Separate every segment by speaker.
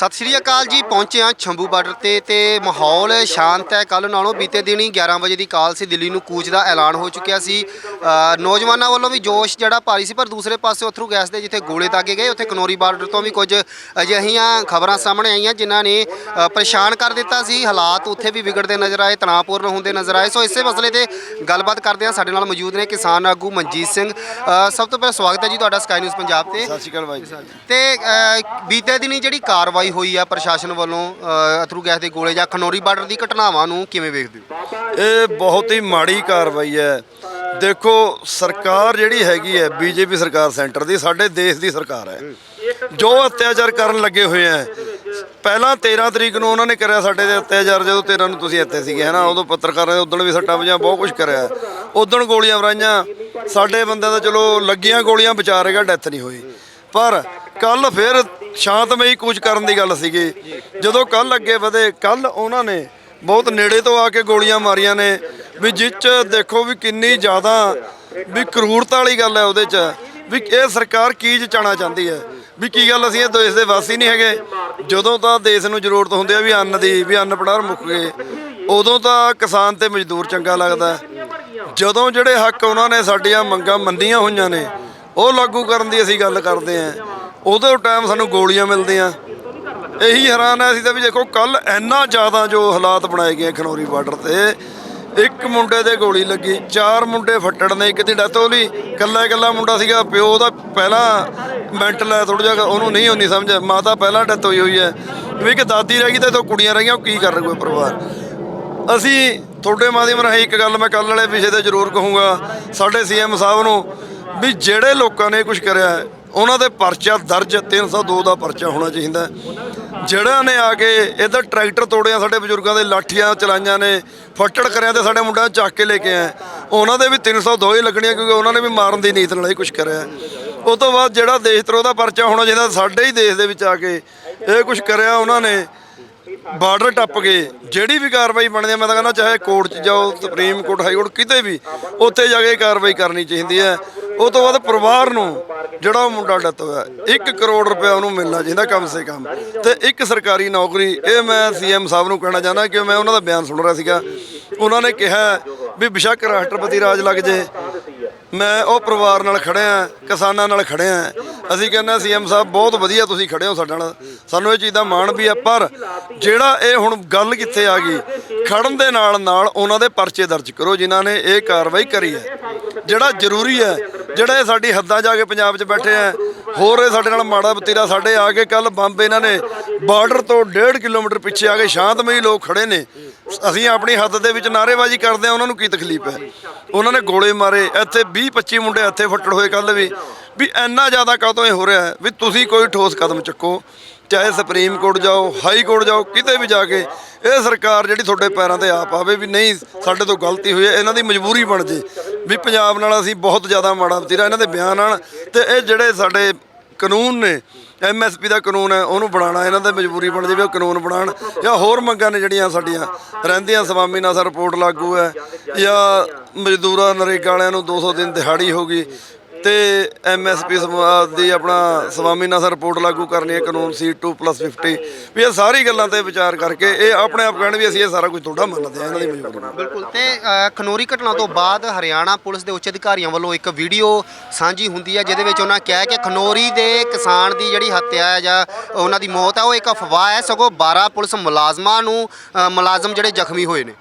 Speaker 1: ਸਤਿ ਸ਼੍ਰੀ ਅਕਾਲ ਜੀ ਪਹੁੰਚੇ ਹਾਂ ਛੰਭੂ ਬਾਰਡਰ ਤੇ ਤੇ ਮਾਹੌਲ ਸ਼ਾਂਤ ਹੈ। ਕੱਲ ਨਾਲੋਂ ਬੀਤੇ ਦਿਨੀ 11 ਵਜੇ ਦੀ ਕਾਲ ਸੀ ਦਿੱਲੀ ਨੂੰ ਕੂਚ ਦਾ ਐਲਾਨ ਹੋ ਚੁੱਕਿਆ ਸੀ। ਨੌਜਵਾਨਾਂ ਵੱਲੋਂ ਵੀ ਜੋਸ਼ ਜਿਹੜਾ ਭਾਰੀ ਸੀ ਪਰ ਦੂਸਰੇ ਪਾਸੇ ਅਥਰੂ ਗੈਸ ਦੇ ਜਿੱਥੇ ਗੋਲੇ ਦਾਗੇ ਗਏ ਉੱਥੇ ਕਨੌਰੀ ਬਾਰਡਰ ਤੋਂ ਵੀ ਕੁਝ ਅਜਿਹੀਆਂ ਖਬਰਾਂ ਸਾਹਮਣੇ ਆਈਆਂ ਜਿਨ੍ਹਾਂ ਨੇ ਪਰੇਸ਼ਾਨ ਕਰ ਦਿੱਤਾ ਸੀ। ਹਾਲਾਤ ਉੱਥੇ ਵੀ ਵਿਗੜਦੇ ਨਜ਼ਰ ਆਏ ਤਣਾਅਪੂਰਨ ਹੁੰਦੇ ਨਜ਼ਰ ਆਏ। ਸੋ ਇਸੇ ਮਸਲੇ ਤੇ ਗੱਲਬਾਤ ਕਰਦੇ ਹਾਂ। ਸਾਡੇ ਨਾਲ ਮੌਜੂਦ ਨੇ ਕਿਸਾਨ ਆਗੂ ਮਨਜੀਤ ਸਿੰਘ। ਸਭ ਤੋਂ ਪਹਿਲਾਂ ਸਵਾਗਤ ਹੈ ਜੀ ਤੁਹਾਡਾ ਸਕਾਈ ਨਿਊਜ਼ ਪੰਜਾਬ ਤੇ।
Speaker 2: ਸਤਿ ਸ਼੍ਰੀ ਅਕਾਲ ਬਾਈ
Speaker 1: ਤੇ ਬੀਤੇ ਦਿਨੀ ਜਿਹੜੀ ਕਾਰਵਾਈ ਹੋਈ ਆ ਪ੍ਰਸ਼ਾਸਨ ਵੱਲੋਂ ਅ, ਅਥਰੂ ਗੈਸ ਦੇ ਗੋਲੇ ਜਾਂ ਖਨੌਰੀ ਬਾਰਡਰ ਦੀ ਘਟਨਾਵਾਂ ਨੂੰ ਕਿਵੇਂ ਵੇਖਦੇ ਹੋ?
Speaker 2: ਇਹ ਬਹੁਤ ਹੀ ਮਾੜੀ ਕਾਰਵਾਈ ਹੈ। ਦੇਖੋ ਸਰਕਾਰ ਜਿਹੜੀ ਹੈਗੀ ਹੈ ਬੀਜੇਪੀ ਸਰਕਾਰ ਸੈਂਟਰ ਦੀ ਸਾਡੇ ਦੇਸ਼ ਦੀ ਸਰਕਾਰ ਹੈ। ਜੋ ਅਤਿਆਚਾਰ ਕਰਨ ਲੱਗੇ ਹੋਏ ਹੈ ਪਹਿਲਾਂ 13 ਤਰੀਕ ਨੂੰ ਉਹਨਾਂ ਨੇ ਕਰਿਆ ਸਾਡੇ ਦੇ ਅਤਿਆਚਾਰ ਜਦੋਂ 13 ਨੂੰ ਤੁਸੀਂ ਇੱਥੇ ਸੀਗੇ ਹਨਾ ਉਦੋਂ ਪੱਤਰਕਾਰਾਂ ਦੇ ਉਦੋਂ ਵੀ ਸੱਟਾਂ ਵਜੀਆਂ ਬਹੁਤ ਕੁਝ ਕਰਿਆ। ਉਦੋਂ ਗੋਲੀਆਂ ਵਰਾਈਆਂ ਸਾਡੇ ਬੰਦਿਆਂ ਦਾ ਚਲੋ ਲੱਗੀਆਂ ਗੋਲੀਆਂ ਬਚਾ ਰਹੇਗਾ ਡੈਥ ਨਹੀਂ ਹੋਈ। ਪਰ ਕੱਲ ਫਿਰ ਸ਼ਾਂਤਮਈ ਕੂਚ ਕਰਨ ਦੀ ਗੱਲ ਸੀਗੀ। ਜਦੋਂ ਕੱਲ ਅੱਗੇ ਵਧੇ ਕੱਲ ਉਹਨਾਂ ਨੇ ਬਹੁਤ ਨੇੜੇ ਤੋਂ ਆ ਕੇ ਗੋਲੀਆਂ ਮਾਰੀਆਂ ਨੇ। ਵੀ ਜਿਸ 'ਚ ਦੇਖੋ ਵੀ ਕਿੰਨੀ ਜ਼ਿਆਦਾ ਵੀ ਕਰੂਰਤਾ ਵਾਲੀ ਗੱਲ ਹੈ ਉਹਦੇ 'ਚ। ਵੀ ਇਹ ਸਰਕਾਰ ਕੀ ਜਚਾਣਾ ਚਾਹੁੰਦੀ ਹੈ? ਵੀ ਕੀ ਗੱਲ ਅਸੀਂ ਇਹ ਦੇਸ਼ ਦੇ ਵਾਸੀ ਨਹੀਂ ਹੈਗੇ? ਜਦੋਂ ਤਾਂ ਦੇਸ਼ ਨੂੰ ਜ਼ਰੂਰਤ ਹੁੰਦੀ ਹੈ ਵੀ ਅੰਨ ਦੀ, ਵੀ ਅੰਨ ਪੜਾਰ ਮੁੱਕ ਗਏ, ਉਦੋਂ ਤਾਂ ਕਿਸਾਨ ਤੇ ਮਜ਼ਦੂਰ ਚੰਗਾ ਲੱਗਦਾ ਜਦੋਂ ਜਿਹੜੇ ਹੱਕ ਉਹਨਾਂ ਨੇ ਸਾਡੀਆਂ ਮੰਗਾਂ ਮੰਨੀਆਂ ਹੋਈਆਂ ਨੇ, ਉਹ ਲਾਗੂ ਕਰਨ ਦੀ ਅਸੀਂ ਗੱਲ ਕਰਦੇ ਆਂ ਉਦੋਂ ਟਾਈਮ ਸਾਨੂੰ ਗੋਲੀਆਂ ਮਿਲਦੀਆਂ। ਇਹੀ ਹੈਰਾਨ ਹੈ ਅਸੀਂ ਤਾਂ ਵੀ ਦੇਖੋ ਕੱਲ ਇੰਨਾ ਜ਼ਿਆਦਾ ਜੋ ਹਾਲਾਤ ਬਣਾਏ ਗਏ ਖਨੌਰੀ ਬਾਰਡਰ ਤੇ। ਇੱਕ ਮੁੰਡੇ ਦੇ ਗੋਲੀ ਲੱਗੀ, ਚਾਰ ਮੁੰਡੇ ਫੱਟੜ ਨੇ, ਇੱਕ ਦੀ ਡੈਥ ਹੋ ਲਈ ਕੱਲਾ ਇਕੱਲਾ ਮੁੰਡਾ ਸੀਗਾ, ਪਿਓ ਦਾ ਪਹਿਲਾਂ ਮੈਂਟਲ ਹੈ ਥੋੜਾ ਜਿਹਾ, ਉਹਨੂੰ ਨਹੀਂ ਹੋਣੀ ਸਮਝ, ਮਾਤਾ ਪਹਿਲਾਂ ਡੈਥ ਹੋਈ ਹੋਈ ਹੈ। ਵੀ ਇੱਕ ਦਾਦੀ ਰਹਿ ਗਈ ਤੇ ਦੋ ਕੁੜੀਆਂ ਰਹੀਆਂ ਉਹ ਕੀ ਕਰ ਕੋਈ ਪਰਿਵਾਰ? ਅਸੀਂ ਤੁਹਾਡੇ ਮਾਧਿਅਮ ਰਾਹੀਂ ਇੱਕ ਗੱਲ ਮੈਂ ਕੱਲ ਵਾਲੇ ਵਿਸ਼ੇ ਤੇ ਜ਼ਰੂਰ ਕਹੂੰਗਾ, ਸਾਡੇ ਸੀਐਮ ਸਾਹਿਬ ਨੂੰ, ਵੀ ਜਿਹੜੇ ਲੋਕਾਂ ਨੇ ਕੁਝ ਕਰਿਆ ਉਹਨਾਂ ਦੇ ਪਰਚਾ ਦਰਜ 302 ਦਾ ਪਰਚਾ ਹੋਣਾ ਚਾਹੀਦਾ ਜਿਹੜਾ ਨੇ ਆ ਕੇ ਇੱਧਰ ਟਰੈਕਟਰ ਤੋੜਿਆ, ਸਾਡੇ ਬਜ਼ੁਰਗਾਂ ਦੇ ਲਾਠੀਆਂ ਚਲਾਈਆਂ ਨੇ, ਫੱਟੜ ਕਰਿਆ ਤੇ ਸਾਡੇ ਮੁੰਡਿਆਂ ਨੂੰ ਚੱਕ ਕੇ ਲੈ ਕੇ ਆਏ ਉਹਨਾਂ ਦੇ ਵੀ 302 ਹੀ ਲੱਗਣੀਆਂ ਕਿਉਂਕਿ ਉਹਨਾਂ ਨੇ ਵੀ ਮਾਰਨ ਦੀ ਨੀਤ ਨਾਲ ਹੀ ਕੁਝ ਕਰਿਆ। ਉਸ ਤੋਂ ਬਾਅਦ ਜਿਹੜਾ ਦੇਸ਼ ਤਰੋ ਦਾ ਪਰਚਾ ਹੋਣਾ ਚਾਹੀਦਾ, ਸਾਡੇ ਹੀ ਦੇਸ਼ ਦੇ ਵਿੱਚ ਆ ਕੇ ਇਹ ਕੁਝ ਕਰਿਆ ਉਹਨਾਂ ਨੇ। ਬਾਰਡਰ ਟੱਪ ਕੇ ਜਿਹੜੀ ਵੀ ਕਾਰਵਾਈ ਬਣਦੀ ਹੈ, ਮੈਂ ਤਾਂ ਕਹਿੰਦਾ ਚਾਹੇ ਕੋਰਟ 'ਚ ਜਾਓ, ਸੁਪਰੀਮ ਕੋਰਟ, ਹਾਈ ਕੋਰਟ, ਕਿਤੇ ਵੀ, ਉੱਥੇ ਜਾ ਕੇ ਕਾਰਵਾਈ ਕਰਨੀ ਚਾਹੀਦੀ ਹੈ। ਉਹ ਤੋਂ ਬਾਅਦ ਪਰਿਵਾਰ ਨੂੰ ਜਿਹੜਾ ਉਹ ਮੁੰਡਾ ਡੱਤ ਹੋਇਆ 1 ਕਰੋੜ ਰੁਪਏ ਉਹਨੂੰ ਮਿਲਣਾ ਚਾਹੀਦਾ ਕਮ ਸੇ ਕਮ। ਤੇ ਇੱਕ ਸਰਕਾਰੀ ਨੌਕਰੀ, ਇਹ ਮੈਂ ਸੀਐਮ ਸਾਹਿਬ ਨੂੰ ਕਹਿਣਾ ਚਾਹੁੰਦਾ ਕਿ ਮੈਂ ਉਹਨਾਂ ਦਾ ਬਿਆਨ ਸੁਣ ਰਿਹਾ ਸੀਗਾ। ਉਹਨਾਂ ਨੇ ਕਿਹਾ ਵੀ ਬਿਸ਼ੱਕ ਰਾਸ਼ਟਰਪਤੀ ਰਾਜ ਲੱਗ ਜੇ। ਮੈਂ ਉਹ ਪਰਿਵਾਰ ਨਾਲ ਖੜਿਆ, ਕਿਸਾਨਾਂ ਨਾਲ ਖੜਿਆ। ਅਸੀਂ ਕਹਿੰਦੇ ਸੀਐਮ ਸਾਹਿਬ, ਬਹੁਤ ਵਧੀਆ ਤੁਸੀਂ ਖੜੇ ਹੋ ਸਾਡੇ ਨਾਲ। ਸਾਨੂੰ ਇਹ ਚੀਜ਼ ਦਾ ਮਾਣ ਵੀ ਹੈ ਪਰ ਜਿਹੜਾ ਇਹ ਹੁਣ ਗੱਲ ਕਿੱਥੇ ਆ ਗਈ, ਖੜਨ ਦੇ ਨਾਲ ਨਾਲ ਉਹਨਾਂ ਦੇ ਪਰਚੇ ਦਰਜ ਕਰੋ, ਜਿਨ੍ਹਾਂ ਨੇ ਇਹ ਕਾਰਵਾਈ ਕਰੀ ਹੈ। ਜਿਹੜਾ ਜ਼ਰੂਰੀ ਹੈ, ਜਿਹੜਾ ਇਹ ਸਾਡੀ ਹੱਦਾਂ ਜਾ ਕੇ ਪੰਜਾਬ 'ਚ ਬੈਠੇ ਆ ਹੋਰ ਇਹ ਸਾਡੇ ਨਾਲ ਮਾੜਾ ਬਤੀਰਾ ਸਾਡੇ ਆ ਕੇ ਕੱਲ ਬੰਬ ਇਹਨਾਂ ਨੇ ਬਾਰਡਰ ਤੋਂ 1.5 ਕਿਲੋਮੀਟਰ ਪਿੱਛੇ ਆ ਕੇ ਸ਼ਾਂਤਮਈ ਲੋਕ ਖੜੇ ਨੇ। ਅਸੀਂ ਆਪਣੀ ਹੱਦ ਦੇ ਵਿੱਚ ਨਾਅਰੇਬਾਜ਼ੀ ਕਰਦੇ ਆ ਉਹਨਾਂ ਨੂੰ ਕੀ ਤਕਲੀਫ ਹੈ? ਉਹਨਾਂ ਨੇ ਗੋਲੇ ਮਾਰੇ, ਇੱਥੇ 20 25 ਮੁੰਡੇ ਇੱਥੇ ਫੱਟੜ ਹੋਏ ਕੱਲ ਵੀ। ਵੀ ਇੰਨਾ ਜ਼ਿਆਦਾ ਕਾਹਤੋਂ ਇਹ ਹੋ ਰਿਹਾ ਹੈ? ਵੀ ਤੁਸੀਂ ਕੋਈ ਠੋਸ ਕਦਮ ਚੱਕੋ, ਚਾਹੇ ਸੁਪਰੀਮ ਕੋਰਟ ਜਾਓ, ਹਾਈ ਕੋਰਟ ਜਾਓ, ਕਿਤੇ ਵੀ ਜਾ ਕੇ ਇਹ ਸਰਕਾਰ ਜਿਹੜੀ ਤੁਹਾਡੇ ਪੈਰਾਂ ਤੇ ਆਪ ਆਵੇ ਵੀ ਨਹੀਂ, ਸਾਡੇ ਤੋਂ ਗਲਤੀ ਹੋਈ ਹੈ, ਇਹਨਾਂ ਦੀ ਮਜਬੂਰੀ ਬਣ ਜੇ। ਵੀ ਪੰਜਾਬ ਨਾਲ ਅਸੀਂ ਬਹੁਤ ਜ਼ਿਆਦਾ ਮਾੜਾ ਵਤੀਰਾ ਇਹਨਾਂ ਦੇ ਬਿਆਨ ਨਾਲ ਤੇ ਇਹ ਜਿਹੜੇ ਸਾਡੇ ਕਾਨੂੰਨ ਨੇ ਐਮਐਸਪੀ ਦਾ ਕਾਨੂੰਨ ਹੈ, ਉਹਨੂੰ ਬਣਾਉਣਾ, ਇਹਨਾਂ ਦੀ ਮਜਬੂਰੀ ਬਣ ਜਾਵੇ ਉਹ ਕਾਨੂੰਨ ਬਣਾਉਣ ਜਾਂ ਹੋਰ ਮੰਗਾਂ ਨੇ ਜਿਹੜੀਆਂ ਸਾਡੀਆਂ, ਰਹਿੰਦੀਆਂ, ਸਵਾਮੀ ਨਾਲ ਰਿਪੋਰਟ ਲਾਗੂ ਹੈ ਜਾਂ ਮਜ਼ਦੂਰਾਂ, ਨਰੇਗਾ ਵਾਲਿਆਂ ਨੂੰ 200 ਦਿਨ ਦਿਹਾੜੀ ਹੋ ਗਈ ਤੇ ਐਮਐਸਪੀ ਦੀ ਆਪਣਾ ਸਵਾਮੀਨਾਥਨ ਰਿਪੋਰਟ ਲਾਗੂ ਕਰਨੀ ਹੈ ਕਾਨੂੰਨ C2+50 ਵੀ ਇਹ ਸਾਰੀ ਗੱਲਾਂ ਤੇ ਵਿਚਾਰ ਕਰਕੇ ਇਹ ਆਪਣੇ ਆਪ ਕਹਿਣ ਵੀ ਅਸੀਂ ਇਹ ਸਾਰਾ ਕੁਝ ਤੁਹਾਡਾ ਮੰਨਦੇ ਆ ਇਹਨਾਂ ਦੀ ਮਜਬੂਰੀ
Speaker 1: ਬਿਲਕੁਲ। ਤੇ ਅ, ਖਨੌਰੀ ਘਟਨਾ ਤੋਂ ਬਾਅਦ ਹਰਿਆਣਾ ਪੁਲਿਸ ਦੇ ਉੱਚ ਅਧਿਕਾਰੀਆਂ ਵੱਲੋਂ ਇੱਕ ਵੀਡੀਓ ਸਾਂਝੀ ਹੁੰਦੀ ਹੈ ਜਿਹਦੇ ਵਿੱਚ ਉਹਨਾਂ ਕਿਹਾ ਕਿ ਖਨੌਰੀ ਦੇ ਕਿਸਾਨ ਦੀ ਜਿਹੜੀ ਹੱਤਿਆ ਹੈ ਜਾਂ ਉਹਨਾਂ ਦੀ ਮੌਤ ਹੈ ਉਹ ਇੱਕ ਅਫਵਾਹ ਹੈ। ਸਗੋਂ 12 ਪੁਲਿਸ ਮੁਲਾਜ਼ਮਾਂ ਨੂੰ ਮੁਲਾਜ਼ਮ ਜਿਹੜੇ ਜ਼ਖਮੀ ਹੋਏ ਨੇ।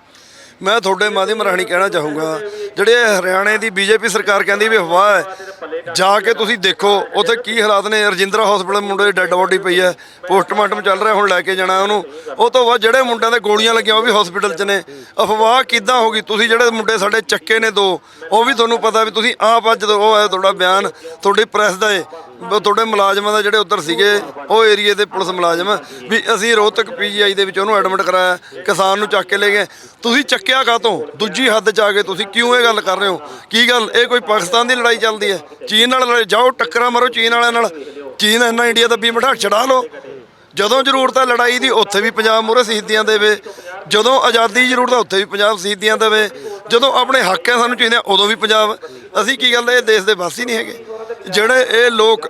Speaker 2: ਮੈਂ ਤੁਹਾਡੇ ਮਾਧਿਅਮ ਰਾਹੀਂ ਕਹਿਣਾ ਚਾਹੂੰਗਾ, ਜਿਹੜੇ ਹਰਿਆਣੇ ਦੀ ਬੀਜੇਪੀ ਸਰਕਾਰ ਕਹਿੰਦੀ ਵੀ ਅਫਵਾਹ ਹੈ, ਜਾ ਕੇ ਤੁਸੀਂ ਦੇਖੋ, ਉੱਥੇ ਕੀ ਹਾਲਾਤ ਨੇ। ਰਜਿੰਦਰਾ ਹਸਪੀਟਲ ਮੁੰਡੇ ਦੀ ਡੈੱਡ ਬੋਡੀ ਪਈ ਹੈ ਪੋਸਟਮਾਰਟਮ ਚੱਲ ਰਿਹਾ, ਹੁਣ ਲੈ ਕੇ ਜਾਣਾ ਉਹਨੂੰ। ਉਹ ਤੋਂ ਬਾਅਦ ਜਿਹੜੇ ਮੁੰਡਿਆਂ ਦੇ ਗੋਲੀਆਂ ਲੱਗੀਆਂ, ਉਹ ਵੀ ਹਸਪੀਟਲ 'ਚ ਨੇ। ਅਫਵਾਹ ਕਿੱਦਾਂ ਹੋ ਗਈ? ਤੁਸੀਂ ਜਿਹੜੇ ਮੁੰਡੇ ਸਾਡੇ ਚੱਕੇ ਨੇ ਦੋ, ਉਹ ਵੀ ਤੁਹਾਨੂੰ ਪਤਾ ਵੀ ਤੁਸੀਂ ਆਪ ਅੱਜ ਉਹ ਹੈ ਤੁਹਾਡਾ ਬਿਆਨ, ਤੁਹਾਡੀ ਪ੍ਰੈਸ ਦਾ ਏ ਉਹ ਤੁਹਾਡੇ ਮੁਲਾਜ਼ਮਾਂ ਦਾ ਜਿਹੜੇ ਉੱਧਰ ਸੀਗੇ, ਉਹ ਏਰੀਏ ਦੇ ਪੁਲਿਸ ਮੁਲਾਜ਼ਮ ਵੀ ਅਸੀਂ ਰੋਹਤਕ ਪੀਜੀਆਈ ਦੇ ਵਿੱਚ ਉਹਨੂੰ ਐਡਮਿਟ ਕਰਾਇਆ, ਕਿਸਾਨ ਨੂੰ ਚੱਕ ਕੇ ਲੈ ਗਏ। ਤੁਸੀਂ ਚੱਕਿਆ ਕਾਤੋਂ ਦੂਜੀ ਹੱਦ 'ਚ ਆ ਕੇ ਤੁਸੀਂ ਕਿਉਂ ਇਹ ਗੱਲ ਕਰ ਰਹੇ ਹੋ? ਕੀ ਗੱਲ? ਇਹ ਕੋਈ ਪਾਕਿਸਤਾਨ ਦੀ ਲੜਾਈ ਚੱਲਦੀ ਹੈ? ਚੀਨ ਨਾਲ ਲੜਾਈ, ਜਾਓ, ਟੱਕਰਾਂ ਮਾਰੋ ਚੀਨ ਵਾਲਿਆਂ ਨਾਲ। ਚੀਨ ਇੰਨਾ ਇੰਡੀਆ ਦਾ ਵੀ ਬਿਠਾ ਛਡਾ ਲਓ। ਜਦੋਂ ਜ਼ਰੂਰਤ ਹੈ ਲੜਾਈ ਦੀ, ਉੱਥੇ ਵੀ ਪੰਜਾਬ ਮੂਹਰੇ ਸ਼ਹੀਦੀਆਂ ਦੇਵੇ। ਜਦੋਂ ਆਜ਼ਾਦੀ ਦੀ ਜ਼ਰੂਰਤ ਹੈ, ਉੱਥੇ ਵੀ ਪੰਜਾਬ ਸ਼ਹੀਦੀਆਂ ਦੇਵੇ। ਜਦੋਂ ਆਪਣੇ ਹੱਕ ਹੈ ਸਾਨੂੰ ਚਾਹੀਦੇ ਉਦੋਂ ਵੀ ਪੰਜਾਬ। ਅਸੀਂ ਕੀ ਗੱਲ ਇਹ ਦੇਸ਼ ਦੇ ਵਾਸੀ ਨਹੀਂ ਹੈਗੇ। ਜਿਹੜੇ ਇਹ ਲੋਕ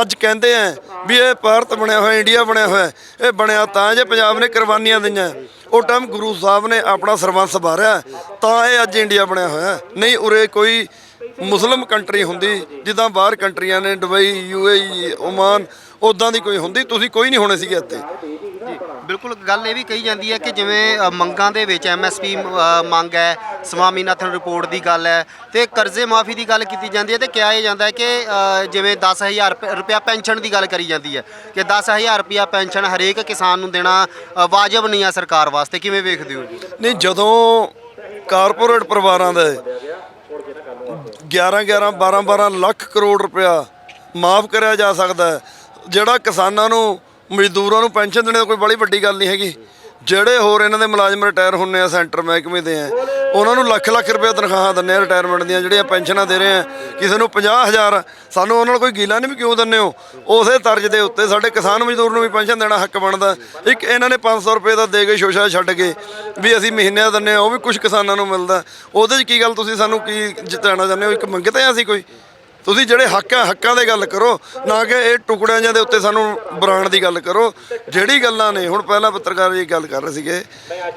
Speaker 2: ਅੱਜ ਕਹਿੰਦੇ ਆ ਵੀ ਇਹ ਭਾਰਤ ਬਣਿਆ ਹੋਇਆ, ਇੰਡੀਆ ਬਣਿਆ ਹੋਇਆ, ਇਹ ਬਣਿਆ ਤਾਂ ਜੇ ਪੰਜਾਬ ਨੇ ਕੁਰਬਾਨੀਆਂ ਦਈਆਂ ਉਹ ਟਾਈਮ ਗੁਰੂ ਸਾਹਿਬ ਨੇ ਆਪਣਾ ਸਰਵੰਸ ਵਾਰਿਆ ਤਾਂ ਇਹ ਅੱਜ ਇੰਡੀਆ ਬਣਿਆ ਹੋਇਆ। ਨਹੀਂ, ਉਰੇ ਕੋਈ ਮੁਸਲਮ ਕੰਟਰੀ ਹੁੰਦੀ, ਜਿੱਦਾਂ ਬਾਹਰ ਕੰਟਰੀਆਂ ਨੇ, ਦੁਬਈ ਯੂਏਈ ਓਮਾਨ ਉਦਾਂ ਦੀ ਕੋਈ ਹੁੰਦੀ, ਤੁਸੀਂ ਕੋਈ ਨਹੀਂ ਹੋਣੇ ਸੀਗੇ ਇੱਥੇ।
Speaker 1: ਬਿਲਕੁਲ ਗੱਲ ਇਹ ਵੀ ਕਹੀ ਜਾਂਦੀ ਹੈ ਕਿ ਜਿਵੇਂ ਅ, ਮੰਗਾਂ ਦੇ ਵਿੱਚ ਐਮਐਸਪੀ ਮੰਗ ਹੈ ਸਵਾਮੀਨਾਥਨ ਰਿਪੋਰਟ ਦੀ ਗੱਲ ਹੈ ਤੇ ਕਰਜ਼ੇ ਮਾਫੀ ਦੀ ਗੱਲ ਕੀਤੀ ਜਾਂਦੀ ਹੈ ਤੇ ਕਿਹਾ ਇਹ ਜਾਂਦਾ ਹੈ ਕਿ ਅ, ਜਿਵੇਂ 10000 ਰੁਪ- ਰੁਪਇਆ ਪੈਨਸ਼ਨ ਦੀ ਗੱਲ ਕਰੀ ਜਾਂਦੀ ਹੈ ਕਿ 10000 ਰੁਪਇਆ ਪੈਨਸ਼ਨ ਹਰੇਕ ਕਿਸਾਨ ਨੂੰ ਦੇਣਾ ਅ, ਵਾਜਬ ਨਹੀਂ ਹੈ ਸਰਕਾਰ ਵਾਸਤੇ। ਕਿਵੇਂ ਵੇਖਦੇ ਹੋ ਜੀ?
Speaker 2: ਨਹੀਂ ਜਦੋਂ ਕਾਰਪੋਰੇਟ ਪਰਿਵਾਰਾਂ ਦੇ 11 11 12 12 ਲੱਖ ਕਰੋੜ ਰੁਪਇਆ ਮਾਫ ਕਰਿਆ ਜਾ ਸਕਦਾ ਹੈ ਜਿਹੜਾ ਕਿਸਾਨਾਂ ਨੂੰ ਮਜ਼ਦੂਰਾਂ ਨੂੰ ਪੈਨਸ਼ਨ ਦੇਣੇ ਦਾ ਕੋਈ ਬੜੀ ਵੱਡੀ ਗੱਲ ਨਹੀਂ ਹੈਗੀ। ਜਿਹੜੇ ਹੋਰ ਇਹਨਾਂ ਦੇ ਮੁਲਾਜ਼ਮ ਰਿਟਾਇਰ ਹੁੰਨੇ ਆ, ਸੈਂਟਰ ਮਹਿਕਮੇ ਦੇ ਆ, ਉਹਨਾਂ ਨੂੰ ਲੱਖ ਲੱਖ ਰੁਪਏ ਤਨਖਾਹਾਂ ਦਿੰਦੇ ਆ ਰਿਟਾਇਰਮੈਂਟ ਦੀਆਂ, ਜਿਹੜੀਆਂ ਪੈਨਸ਼ਨਾਂ ਦੇ ਰਹੇ ਆ। ਕਿਸੇ ਨੂੰ 50000 ਸਾਨੂੰ ਉਹਨਾਂ ਨਾਲ ਕੋਈ ਗੀਲਾ ਨਹੀਂ ਵੀ ਕਿਉਂ ਦਿੰਦੇ ਹੋ? ਉਸੇ ਤਰਜ਼ ਦੇ ਉੱਤੇ ਸਾਡੇ ਕਿਸਾਨ ਮਜ਼ਦੂਰ ਨੂੰ ਵੀ ਪੈਨਸ਼ਨ ਦੇਣਾ ਹੱਕ ਬਣਦਾ। ਇੱਕ ਇਹਨਾਂ ਨੇ 500 ਰੁਪਏ ਦਾ ਦੇ ਕੇ ਸ਼ੋਸ਼ਾ ਛੱਡ ਕੇ ਵੀ ਅਸੀਂ ਮਹੀਨਿਆਂ ਦਿੰਦੇ ਆ, ਉਹ ਵੀ ਕੁਝ ਕਿਸਾਨਾਂ ਨੂੰ ਮਿਲਦਾ। ਉਹਦੇ 'ਚ ਕੀ ਗੱਲ ਤੁਸੀਂ ਸਾਨੂੰ ਕੀ ਜਿਤਾਣਾ ਚਾਹੁੰਦੇ ਹੋ? ਇੱਕ ਮੰਗਤੇ ਆ ਅਸੀਂ ਕੋਈ? ਤੁਸੀਂ ਜਿਹੜੇ ਹੱਕ ਆ ਹੱਕਾਂ ਦੇ ਗੱਲ ਕਰੋ ਨਾ ਕਿ ਇਹ ਟੁਕੜਿਆਂ ਜਿਹੇ ਦੇ ਉੱਤੇ ਸਾਨੂੰ ਬਰਾਣ ਦੀ ਗੱਲ ਕਰੋ। ਜਿਹੜੀ ਗੱਲਾਂ ਨੇ ਹੁਣ ਪਹਿਲਾਂ ਪੱਤਰਕਾਰ ਜੀ ਗੱਲ ਕਰ ਰਹੇ ਸੀਗੇ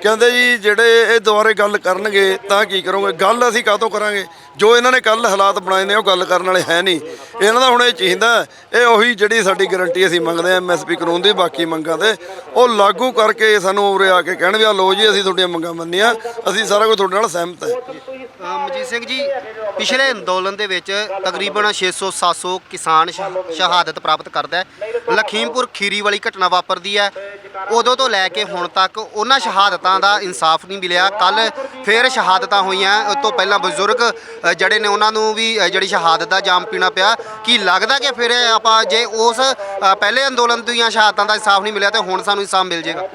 Speaker 2: ਕਹਿੰਦੇ ਜੀ ਜਿਹੜੇ ਇਹ ਦੁਬਾਰੇ ਗੱਲ ਕਰਨਗੇ ਤਾਂ ਕੀ ਕਰੋਗੇ? ਗੱਲ ਅਸੀਂ ਕਾਹਤੋਂ ਕਰਾਂਗੇ? ਜੋ ਇਹਨਾਂ ਨੇ ਕੱਲ ਹਾਲਾਤ ਬਣਾਏ ਨੇ ਉਹ ਗੱਲ ਕਰਨ ਵਾਲੇ ਹੈ ਨਹੀਂ। ਇਹਨਾਂ ਦਾ ਹੁਣ ਇਹ ਚਾਹੀਦਾ ਇਹ ਉਹੀ ਜਿਹੜੀ ਸਾਡੀ ਗਾਰੰਟੀ ਅਸੀਂ ਮੰਗਦੇ ਆ ਐਮਐਸਪੀ ਕਾਨੂੰਨ ਦੀ ਬਾਕੀ ਮੰਗਾਂ ਤੇ। ਉਹ ਲਾਗੂ ਕਰਕੇ ਸਾਨੂੰ ਉਰੇ ਆ ਕੇ ਕਹਿਣ ਵੀ ਆ ਲੋ ਜੀ ਅਸੀਂ ਤੁਹਾਡੀਆਂ ਮੰਗਾਂ ਮੰਨੀਆਂ ਅਸੀਂ ਸਾਰਾ ਕੁਝ ਤੁਹਾਡੇ ਨਾਲ ਸਹਿਮਤ ਹੈ।
Speaker 1: ਅ, ਮਨਜੀਤ ਸਿੰਘ ਜੀ ਪਿਛਲੇ ਅੰਦੋਲਨ ਦੇ ਵਿੱਚ ਤਕਰੀਬਨ 600 700 ਕਿਸਾਨ ਸ਼ਹ- ਸ਼ਹਾਦਤ ਪ੍ਰਾਪਤ ਕਰਦਾ ਹੈ। ਲਖੀਮਪੁਰ ਖੀਰੀ ਵਾਲੀ ਘਟਨਾ ਵਾਪਰਦੀ ਹੈ। ਉਦੋਂ ਤੋਂ ਲੈ ਕੇ ਹੁਣ ਤੱਕ ਉਹਨਾਂ ਸ਼ਹਾਦਤਾਂ ਦਾ ਇਨਸਾਫ ਨਹੀਂ ਮਿਲਿਆ। ਕੱਲ ਫੇਰ ਸ਼ਹਾਦਤਾਂ ਹੋਈਆਂ। ਉਸ ਤੋਂ ਪਹਿਲਾਂ ਬਜ਼ੁਰਗ ਅ, ਜਿਹੜੇ ਨੇ ਉਹਨਾਂ ਨੂੰ ਵੀ ਅ, ਜਿਹੜੀ ਸ਼ਹਾਦਤ ਦਾ ਜਾਮ ਪੀਣਾ ਪਿਆ। ਕੀ ਲੱਗਦਾ ਕਿ ਫਿਰ ਆਪਾਂ ਜੇ ਉਸ ਅ, ਪਹਿਲੇ ਅੰਦੋਲਨ ਦੀਆਂ ਸ਼ਹਾਦਤਾਂ ਦਾ ਇਨਸਾਫ ਨਹੀਂ ਮਿਲਿਆ ਤੇ ਹੁਣ ਸਾਨੂੰ ਇਨਸਾਫ ਮਿਲ ਜਾਏਗਾ?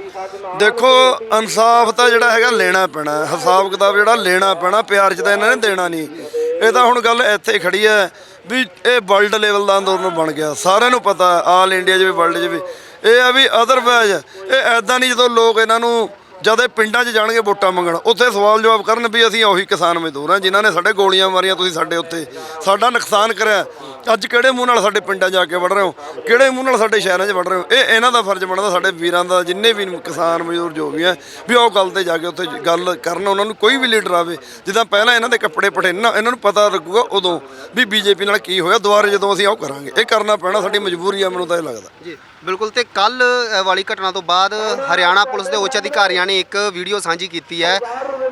Speaker 2: ਦੇਖੋ ਇਨਸਾਫ ਤਾਂ ਜਿਹੜਾ ਹੈਗਾ ਲੈਣਾ ਪੈਣਾ ਹੈ। ਹਿਸਾਬ ਕਿਤਾਬ ਜਿਹੜਾ ਲੈਣਾ ਪੈਣਾ ਪਿਆਰ 'ਚ ਤਾਂ ਇਹਨਾਂ ਨੇ ਦੇਣਾ ਨਹੀਂ। ਇਹ ਤਾਂ ਹੁਣ ਗੱਲ ਇੱਥੇ ਖੜੀ ਹੈ। ਵੀ ਇਹ ਵਰਲਡ ਲੈਵਲ ਦਾ ਅੰਦੋਲਨ ਬਣ ਗਿਆ। ਸਾਰਿਆਂ ਨੂੰ ਪਤਾ ਆਲ ਇੰਡੀਆ 'ਚ ਵੀ ਵਰਲਡ 'ਚ ਵੀ ਇਹ ਆ ਵੀ ਅਦਰਵਾਈਜ਼ ਇਹ ਐਦਾਂ ਨਹੀਂ ਜਦੋਂ ਲੋਕ ਇਹਨਾਂ ਨੂੰ ਜਦ ਪਿੰਡਾਂ 'ਚ ਜਾਣਗੇ ਵੋਟਾਂ ਮੰਗਣ, ਉੱਥੇ ਸਵਾਲ ਜਵਾਬ ਕਰਨ ਵੀ ਅਸੀਂ ਉਹੀ ਕਿਸਾਨ ਮਜ਼ਦੂਰ ਹਾਂ, ਜਿਨ੍ਹਾਂ ਨੇ ਸਾਡੇ ਗੋਲੀਆਂ ਮਾਰੀਆਂ, ਤੁਸੀਂ ਸਾਡੇ ਉੱਤੇ ਸਾਡਾ ਨੁਕਸਾਨ ਕਰਿਆ। ਅੱਜ ਕਿਹੜੇ ਮੂੰਹ ਨਾਲ ਸਾਡੇ ਪਿੰਡਾਂ ਜਾ ਕੇ ਵੜ ਰਹੇ ਹੋ? ਕਿਹੜੇ ਮੂੰਹ ਨਾਲ ਸਾਡੇ ਸ਼ਹਿਰਾਂ 'ਚ ਵੜ ਰਹੇ ਹੋ? ਇਹ ਇਹਨਾਂ ਦਾ ਫਰਜ਼ ਬਣਦਾ, ਸਾਡੇ ਵੀਰਾਂ ਦਾ, ਜਿੰਨੇ ਵੀ ਕਿਸਾਨ ਮਜ਼ਦੂਰ ਜੋ ਵੀ ਹੈ, ਵੀ ਉਹ ਗੱਲ ਤੇ ਜਾ ਕੇ ਉੱਥੇ ਗੱਲ ਕਰਨ, ਉਹਨਾਂ ਨੂੰ ਕੋਈ ਵੀ ਲੀਡਰ ਆਵੇ, ਜਿੱਦਾਂ ਪਹਿਲਾਂ ਇਹਨਾਂ ਦੇ ਕੱਪੜੇ ਪਟੇ ਨਾ ਇਹਨਾਂ ਨੂੰ ਪਤਾ ਲੱਗੂਗਾ ਉਦੋਂ ਵੀ ਬੀਜੇਪੀ ਨਾਲ ਕੀ ਹੋਇਆ, ਦੁਬਾਰਾ ਜਦੋਂ ਅਸੀਂ ਉਹ ਕਰਾਂਗੇ। ਇਹ ਕਰਨਾ ਪੈਣਾ, ਸਾਡੀ ਮਜਬੂਰੀ ਆ, ਮੈਨੂੰ ਤਾਂ ਇਹ ਲੱਗਦਾ।
Speaker 1: ਜੀ, ਬਿਲਕੁਲ, ਤੇ ਕੱਲ ਵਾਲੀ ਘਟਨਾ ਤੋਂ ਬਾਅਦ ਹਰਿਆਣਾ ਪੁਲਿਸ ਦੇ ਉੱਚ ਅਧਿਕਾਰੀਆਂ ਨੇ ਇੱਕ ਵੀਡੀਓ ਸਾਂਝੀ ਕੀਤੀ ਹੈ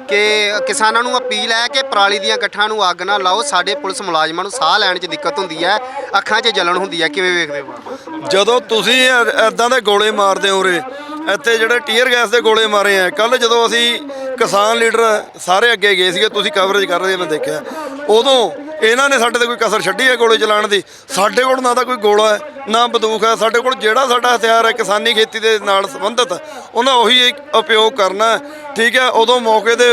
Speaker 1: ਕਿ ਕਿਸਾਨਾਂ ਨੂੰ ਅਪੀਲ ਹੈ ਕਿ ਪਰਾਲੀ ਦੀਆਂ ਗੱਠਾਂ ਨੂੰ ਅੱਗ ਨਾ ਲਾਓ। ਸਾਡੇ ਪੁਲਿਸ ਮੁਲਾਜ਼ਮਾਂ ਨੂੰ ਸਾਹ ਲੈਣ 'ਚ ਦਿੱਕਤ ਹੁੰਦੀ ਹੈ। ਅੱਖਾਂ 'ਚ ਜਲਣ ਹੁੰਦੀ ਹੈ। ਕਿਵੇਂ ਵੇਖਦੇ ਹੋ
Speaker 2: ਜਦੋਂ ਤੁਸੀਂ ਐਦਾਂ ਦੇ ਗੋਲੇ ਮਾਰਦੇ ਹੋ ਉਰੇ ਇੱਥੇ ਜਿਹੜੇ ਟੀਅਰ ਗੈਸ ਦੇ ਗੋਲੇ ਮਾਰੇ ਆ ਕੱਲ ਜਦੋਂ ਅਸੀਂ ਕਿਸਾਨ ਲੀਡਰ ਸਾਰੇ ਅੱਗੇ ਗਏ ਸੀਗੇ ਤੁਸੀਂ ਕਵਰੇਜ ਕਰ ਰਹੇ ਸੀ, ਮੈਂ ਦੇਖਿਆ। ਉਦੋਂ ਇਹਨਾਂ ਨੇ ਸਾਡੇ ਤੇ ਕੋਈ ਕਸਰ ਛੱਡੀ ਹੈ ਗੋਲੇ ਚਲਾਉਣ ਦੀ? ਸਾਡੇ ਕੋਲ ਨਾ ਤਾਂ ਕੋਈ ਗੋਲਾ ਹੈ, ਨਾ ਬੰਦੂਕ ਹੈ। ਸਾਡੇ ਕੋਲ ਜਿਹੜਾ ਸਾਡਾ ਹਥਿਆਰ ਹੈ, ਕਿਸਾਨੀ ਖੇਤੀ ਦੇ ਨਾਲ ਸੰਬੰਧਿਤ, ਉਹਨਾਂ ਉਹੀ ਉਪਯੋਗ ਕਰਨਾ ਠੀਕ ਹੈ, ਉਦੋਂ ਮੌਕੇ ਤੇ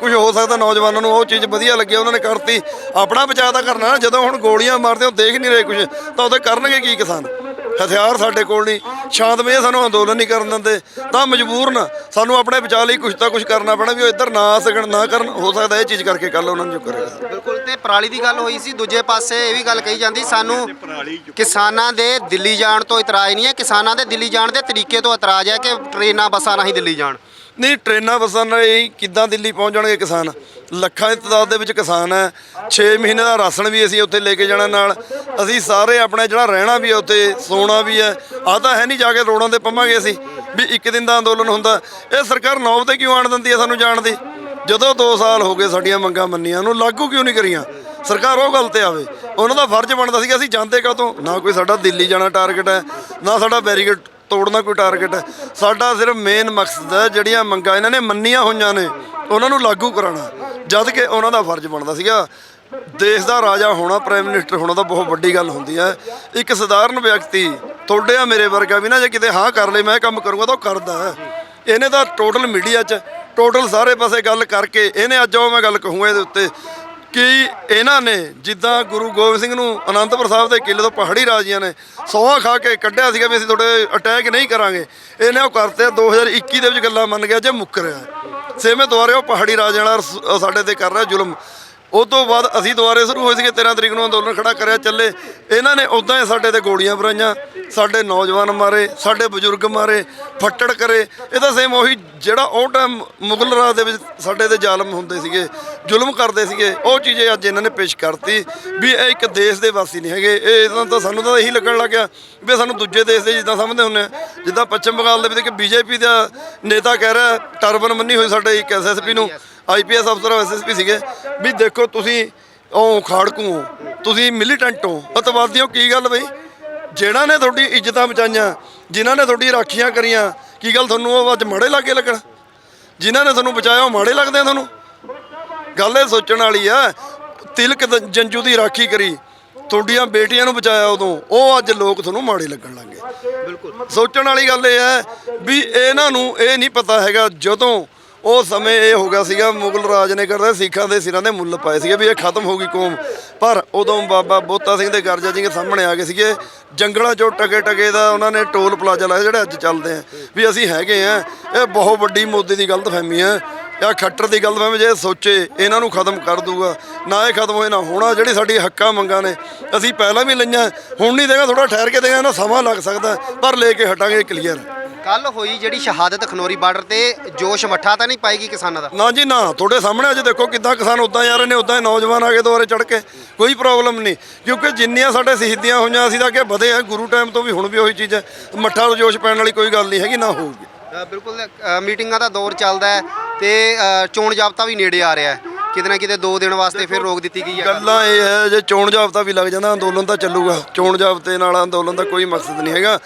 Speaker 2: ਕੁਝ ਹੋ ਸਕਦਾ ਨੌਜਵਾਨਾਂ ਨੂੰ ਉਹ ਚੀਜ਼ ਵਧੀਆ ਲੱਗੀ, ਉਹਨਾਂ ਨੇ ਕਰਤੀ। ਆਪਣਾ ਬਚਾਅ ਤਾਂ ਕਰਨਾ ਜਦੋਂ ਹੁਣ ਗੋਲੀਆਂ ਮਾਰਦੇ ਉਹ ਦੇਖ ਨਹੀਂ ਰਹੇ ਕੁਝ, ਤਾਂ ਉਹਦੇ ਕਰਨਗੇ ਕੀ ਕਿਸਾਨ? ਹਥਿਆਰ ਸਾਡੇ ਕੋਲ ਨਹੀਂ। ਸ਼ਾਂਤਮਈ ਸਾਨੂੰ ਅੰਦੋਲਨ ਨਹੀਂ ਕਰਨ ਦਿੰਦੇ ਤਾਂ ਮਜਬੂਰਨ ਸਾਨੂੰ ਆਪਣੇ ਬਚਾਅ ਲਈ ਕੁਝ ਤਾਂ ਕੁਝ ਕਰਨਾ ਪੈਣਾ ਵੀ ਉਹ ਇੱਧਰ ਨਾ ਆ ਸਕਣ ਨਾ ਕਰਨ। ਹੋ ਸਕਦਾ ਇਹ ਚੀਜ਼ ਕਰਕੇ ਕੱਲ ਉਹਨਾਂ ਨੂੰ ਜੋ ਕਰੇਗਾ
Speaker 1: ਬਿਲਕੁਲ ਤੇ ਪਰਾਲੀ ਦੀ ਗੱਲ ਹੋਈ ਸੀ ਦੂਜੇ ਪਾਸੇ ਇਹ ਵੀ ਗੱਲ ਕਹੀ ਜਾਂਦੀ ਸਾਨੂੰ ਕਿਸਾਨਾਂ ਦੇ ਦਿੱਲੀ ਜਾਣ ਤੋਂ ਇਤਰਾਜ਼ ਨਹੀਂ ਹੈ। ਕਿਸਾਨਾਂ ਦੇ ਦਿੱਲੀ ਜਾਣ ਦੇ ਤਰੀਕੇ ਤੋਂ ਇਤਰਾਜ਼ ਹੈ ਕਿ ਟ੍ਰੇਨਾਂ ਬੱਸਾਂ ਰਾਹੀਂ ਦਿੱਲੀ ਜਾਣ।
Speaker 2: ਨਹੀਂ ਟ੍ਰੇਨਾਂ ਬੱਸਾਂ ਨਾਲ ਇਹ ਕਿੱਦਾਂ ਦਿੱਲੀ ਪਹੁੰਚ ਜਾਣਗੇ ਕਿਸਾਨ? ਲੱਖਾਂ ਦੀ ਤਾਦਾਦ ਦੇ ਵਿੱਚ ਕਿਸਾਨ ਹੈ। 6 ਮਹੀਨੇ ਦਾ ਰਾਸ਼ਨ ਵੀ ਅਸੀਂ ਉੱਥੇ ਲੈ ਕੇ ਜਾਣਾ ਨਾਲ। ਅਸੀਂ ਸਾਰੇ ਆਪਣੇ ਜਿਹੜਾ ਰਹਿਣਾ ਵੀ ਹੈ, ਉੱਥੇ ਸੋਣਾ ਵੀ ਹੈ। ਆਹ ਤਾਂ ਹੈ ਨਹੀਂ ਜਾ ਕੇ ਰੋਡਾਂ ਤੇ ਪੰਮਾਂਗੇ ਅਸੀਂ, ਵੀ ਇੱਕ ਦਿਨ ਦਾ ਅੰਦੋਲਨ ਹੁੰਦਾ। ਇਹ ਸਰਕਾਰ ਨੌਬ ਤੇ ਕਿਉਂ ਆਣ ਦਿੰਦੀ ਹੈ ਸਾਨੂੰ ਜਾਣ ਦੀ? ਜਦੋਂ 2 ਸਾਲ ਹੋ ਗਏ ਸਾਡੀਆਂ ਮੰਗਾਂ ਮੰਨੀਆਂ ਨੂੰ ਲਾਗੂ ਕਿਉਂ ਨਹੀਂ ਕਰੀਆਂ? ਸਰਕਾਰ ਉਹ ਗੱਲ ਤੇ ਆਵੇ। ਉਹਨਾਂ ਦਾ ਫਰਜ਼ ਬਣਦਾ ਸੀ ਕਿ ਅਸੀਂ ਜਾਂਦੇ ਕਾਹਤੋਂ? ਨਾ ਕੋਈ ਸਾਡਾ ਦਿੱਲੀ ਜਾਣਾ ਟਾਰਗੇਟ ਹੈ, ਨਾ ਸਾਡਾ ਬੈਰੀਕੇਡ ਤੋੜਨਾ ਕੋਈ ਟਾਰਗੇਟ ਹੈ। ਸਾਡਾ ਸਿਰਫ ਮੇਨ ਮਕਸਦ ਹੈ, ਜਿਹੜੀਆਂ ਮੰਗਾਂ ਇਹਨਾਂ ਨੇ ਮੰਨੀਆਂ ਹੋਈਆਂ ਨੇ, ਉਹਨਾਂ ਨੂੰ ਲਾਗੂ ਕਰਾਉਣਾ। ਜਦ ਕਿ ਉਹਨਾਂ ਦਾ ਫਰਜ਼ ਬਣਦਾ ਸੀਗਾ ਦੇਸ਼ ਦਾ ਰਾਜਾ ਹੋਣਾ ਪ੍ਰਾਈਮ ਮਿਨਿਸਟਰ ਹੋਣਾ ਤਾਂ ਬਹੁਤ ਵੱਡੀ ਗੱਲ ਹੁੰਦੀ ਹੈ। ਇੱਕ ਸਧਾਰਨ ਵਿਅਕਤੀ ਤੁਹਾਡੇ ਆ ਮੇਰੇ ਵਰਗਾ ਵੀ ਨਾ, ਜੇ ਕਿਤੇ ਹਾਂ ਕਰ ਲਈ ਮੈਂ ਇਹ ਕੰਮ ਕਰੂੰਗਾ ਤਾਂ ਉਹ ਕਰਦਾ ਹੈ। ਇਹਨੇ ਤਾਂ ਟੋਟਲ ਮੀਡੀਆ 'ਚ ਟੋਟਲ ਸਾਰੇ ਪਾਸੇ ਗੱਲ ਕਰਕੇ ਇਹਨੇ ਅੱਜ ਉਹ ਮੈਂ ਗੱਲ ਕਹੂੰਗਾ ਇਹਦੇ ਉੱਤੇ ਕਿ ਇਹਨਾਂ ਨੇ ਜਿੱਦਾਂ ਗੁਰੂ ਗੋਬਿੰਦ ਸਿੰਘ ਨੂੰ ਅਨੰਦਪੁਰ ਸਾਹਿਬ ਦੇ ਕਿਲੇ ਤੋਂ ਪਹਾੜੀ ਰਾਜਿਆਂ ਨੇ ਸੌਂਹਾਂ ਖਾ ਕੇ ਕੱਢਿਆ ਸੀਗਾ ਵੀ ਅਸੀਂ ਤੁਹਾਡੇ ਅਟੈਕ ਨਹੀਂ ਕਰਾਂਗੇ। ਇਹਨੇ ਉਹ ਕਰਤੇ 2021 ਦੇ ਵਿੱਚ ਗੱਲਾਂ ਮੰਨ ਗਿਆ, ਜੇ ਮੁੱਕਰਿਆ ਛੇਵੇਂ ਦੁਆਰੇ ਉਹ ਪਹਾੜੀ ਰਾਜਿਆਂ ਨਾਲ ਸਾਡੇ ਤੇ ਕਰ ਰਿਹਾ ਜ਼ੁਲਮ। ਉਸ ਤੋਂ ਬਾਅਦ ਅਸੀਂ ਦੁਬਾਰੇ ਸ਼ੁਰੂ ਹੋਏ ਸੀਗੇ 13 ਤਰੀਕ ਨੂੰ ਅੰਦੋਲਨ ਖੜਾ ਕਰਿਆ, ਚੱਲੇ। ਇਹਨਾਂ ਨੇ ਉਦਾਂ ਹੀ ਸਾਡੇ ਤੇ ਗੋਲੀਆਂ ਭਰਾਈਆਂ ਸਾਡੇ ਨੌਜਵਾਨ ਮਾਰੇ, ਸਾਡੇ ਬਜ਼ੁਰਗ ਮਾਰੇ, ਫੱਟੜ ਕਰੇ। ਇਹ ਤਾਂ ਸੇਮ ਉਹੀ ਜਿਹੜਾ ਉਹ ਟਾਈਮ ਮੁਗਲ ਰਾਜ ਦੇ ਵਿੱਚ ਸਾਡੇ ਤੇ ਜ਼ਾਲਮ ਹੁੰਦੇ ਸੀਗੇ, ਜ਼ੁਲਮ ਕਰਦੇ ਸੀਗੇ, ਉਹ ਚੀਜ਼ੇ ਅੱਜ ਇਹਨਾਂ ਨੇ ਪੇਸ਼ ਕਰਤੀ ਵੀ ਇਹ ਇੱਕ ਦੇਸ਼ ਦੇ ਵਾਸੀ ਨਹੀਂ ਹੈਗੇ। ਇਹ ਇਹਨਾਂ ਤਾਂ ਸਾਨੂੰ ਤਾਂ ਇਹੀ ਲੱਗਣ ਲੱਗ ਗਿਆ ਵੀ ਸਾਨੂੰ ਦੂਜੇ ਦੇਸ਼ ਦੇ ਜਿੱਦਾਂ ਸਮਝਦੇ ਹੁੰਦੇ ਆ। ਜਿੱਦਾਂ ਪੱਛਮ ਬੰਗਾਲ ਦੇ ਵਿੱਚ ਕਿ ਬੀਜੇਪੀ ਦਾ ਨੇਤਾ ਕਹਿ ਰਿਹਾ, ਟਰਬਨ ਮੰਨੀ ਹੋਈ ਸਾਡੇ ਇੱਕ ਐਸਐਸਪੀ ਨੂੰ। ਆਈਪੀਐਸ ਅਫਸਰ ਐਸਐਸਪੀ ਸੀਗੇ। ਵੀ ਦੇਖੋ ਤੁਸੀਂ ਉਹ ਖਾੜਕੂ ਹੋ ਤੁਸੀਂ ਮਿਲੀਟੈਂਟ ਹੋ। ਅਤਵਾਦੀਆਂ ਕੀ ਗੱਲ ਬਈ? ਜਿਹੜਾ ਨੇ ਤੁਹਾਡੀ ਇੱਜ਼ਤਾਂ ਬਚਾਈਆਂ ਜਿਨ੍ਹਾਂ ਨੇ ਤੁਹਾਡੀ ਰਾਖੀਆਂ ਕਰੀਆਂ ਕੀ ਗੱਲ ਤੁਹਾਨੂੰ ਉਹ ਅੱਜ ਮਾੜੇ ਲੱਗੇ ਲੱਗਣ? ਜਿਨ੍ਹਾਂ ਨੇ ਤੁਹਾਨੂੰ ਬਚਾਇਆ ਉਹ ਮਾੜੇ ਲੱਗਦੇ ਆ ਤੁਹਾਨੂੰ? ਗੱਲ ਇਹ ਸੋਚਣ ਵਾਲੀ ਆ ਤਿਲਕ ਜੰਜੂ ਦੀ ਰਾਖੀ ਕਰੀ ਤੁਹਾਡੀਆਂ ਬੇਟੀਆਂ ਨੂੰ ਬਚਾਇਆ ਉਦੋਂ ਉਹ ਅੱਜ ਲੋਕ ਤੁਹਾਨੂੰ ਮਾੜੇ ਲੱਗਣ ਲੱਗੇ ਬਿਲਕੁਲ। ਸੋਚਣ ਵਾਲੀ ਗੱਲ ਇਹ ਹੈ ਵੀ ਇਹਨਾਂ ਨੂੰ ਇਹ ਨਹੀਂ ਪਤਾ ਹੈਗਾ ਜਦੋਂ ਉਹ ਸਮੇਂ ਇਹ ਹੋ ਗਿਆ ਸੀਗਾ, ਮੁਗਲ ਰਾਜ ਨੇ ਕਰਦਾ ਸਿੱਖਾਂ ਦੇ ਸਿਰਾਂ ਦੇ ਮੁੱਲ ਪਾਏ ਸੀਗੇ ਵੀ ਇਹ ਖਤਮ ਹੋ ਗਈ ਕੌਮ। ਪਰ ਉਦੋਂ ਬਾਬਾ ਬੋਤਾ ਸਿੰਘ ਦੇ ਗਰਜਾ ਜੀ ਦੇ ਸਾਹਮਣੇ ਆ ਗਏ ਸੀਗੇ। ਜੰਗਲਾਂ ਚੋਂ ਟਕੇ ਟਕੇ ਦਾ ਉਹਨਾਂ ਨੇ ਟੋਲ ਪਲਾਜ਼ਾ ਲਾਇਆ, ਜਿਹੜੇ ਅੱਜ ਚੱਲਦੇ ਆ। ਵੀ ਅਸੀਂ ਹੈਗੇ ਆ, ਇਹ ਬਹੁਤ ਵੱਡੀ ਮੋਦੀ ਦੀ ਗਲਤਫਹਿਮੀ ਆ। ਇਹ ਖੱਟਰ ਦੀ ਗਲਤਫਹਿਮੀ ਜੇ ਸੋਚੇ, ਇਹਨਾਂ ਨੂੰ ਖਤਮ ਕਰ ਦੂਗਾ ਨਾ ਇਹ ਖਤਮ ਹੋਏ, ਨਾ ਹੋਣਾ। ਜਿਹੜੀ ਸਾਡੀ ਹੱਕਾਂ ਮੰਗਾਂ ਨੇ, ਅਸੀਂ ਪਹਿਲਾਂ ਵੀ ਲਈਆਂ, ਹੁਣ ਨਹੀਂ ਦੇਗਾ ਥੋੜਾ ਠਹਿਰ ਕੇ ਦੇਗਾ ਨਾ ਸਮਾਂ ਲੱਗ ਸਕਦਾ, ਪਰ ਲੈ ਕੇ ਹਟਾਂਗੇ ਕਲੀਅਰ
Speaker 1: ਕੱਲ ਹੋਈ ਜਿਹੜੀ ਸ਼ਹਾਦਤ ਖਨੌਰੀ ਬਾਰਡਰ ਤੇ ਜੋਸ਼ ਮੱਠਾ ਤਾਂ ਨਹੀਂ ਪਾਏਗੀ ਕਿਸਾਨਾਂ ਦਾ?
Speaker 2: ਨਾ ਜੀ ਨਾ ਤੁਹਾਡੇ ਸਾਹਮਣੇ ਅੱਜ ਦੇਖੋ ਕਿੱਦਾਂ ਕਿਸਾਨ ਉਦਾਂ ਜਾ ਰਹੇ ਨੇ ਉਦਾਂ ਹੀ ਨੌਜਵਾਨ ਆ ਗਏ ਦੁਆਰੇ ਚੜ ਕੇ। ਕੋਈ ਪ੍ਰੋਬਲਮ ਨਹੀਂ ਕਿਉਂਕਿ ਜਿੰਨੀਆਂ ਸਾਡੇ ਸ਼ਹੀਦੀਆਂ ਹੋਈਆਂ ਅਸੀਂ ਤਾਂ ਅੱਗੇ ਵਧੇ ਆ ਗੁਰੂ ਟਾਈਮ ਤੋਂ ਵੀ ਹੁਣ ਵੀ ਉਹੀ ਚੀਜ਼ ਹੈ। ਮੱਠਾ ਤੋਂ ਜੋਸ਼ ਪੈਣ ਵਾਲੀ ਕੋਈ ਗੱਲ ਨਹੀਂ ਹੈਗੀ ਨਾ ਹੋਊਗੀ।
Speaker 1: ਬਿਲਕੁਲ ਮੀਟਿੰਗਾਂ ਦਾ ਦੌਰ ਚੱਲਦਾ ਹੈ ਤੇ ਚੋਣ ਜਾਬਤਾ ਵੀ ਨੇੜੇ ਆ ਰਿਹਾ ਹੈ। ਕਿਤੇ ਨਾ ਕਿਤੇ 2 ਦਿਨ ਵਾਸਤੇ ਫਿਰ ਰੋਕ ਦਿੱਤੀ ਗਈ ਹੈ।
Speaker 2: ਗੱਲਾਂ ਇਹ ਹੈ ਜੇ ਚੋਣ ਜਾਬਤਾ ਵੀ ਲੱਗ ਜਾਂਦਾ ਅੰਦੋਲਨ ਤਾਂ ਚੱਲੂਗਾ। ਚੋਣ ਜਾਬਤੇ ਨਾਲ ਅੰਦੋਲਨ ਦਾ ਕੋਈ ਮਕਸਦ ਨਹੀਂ ਹੈਗਾ।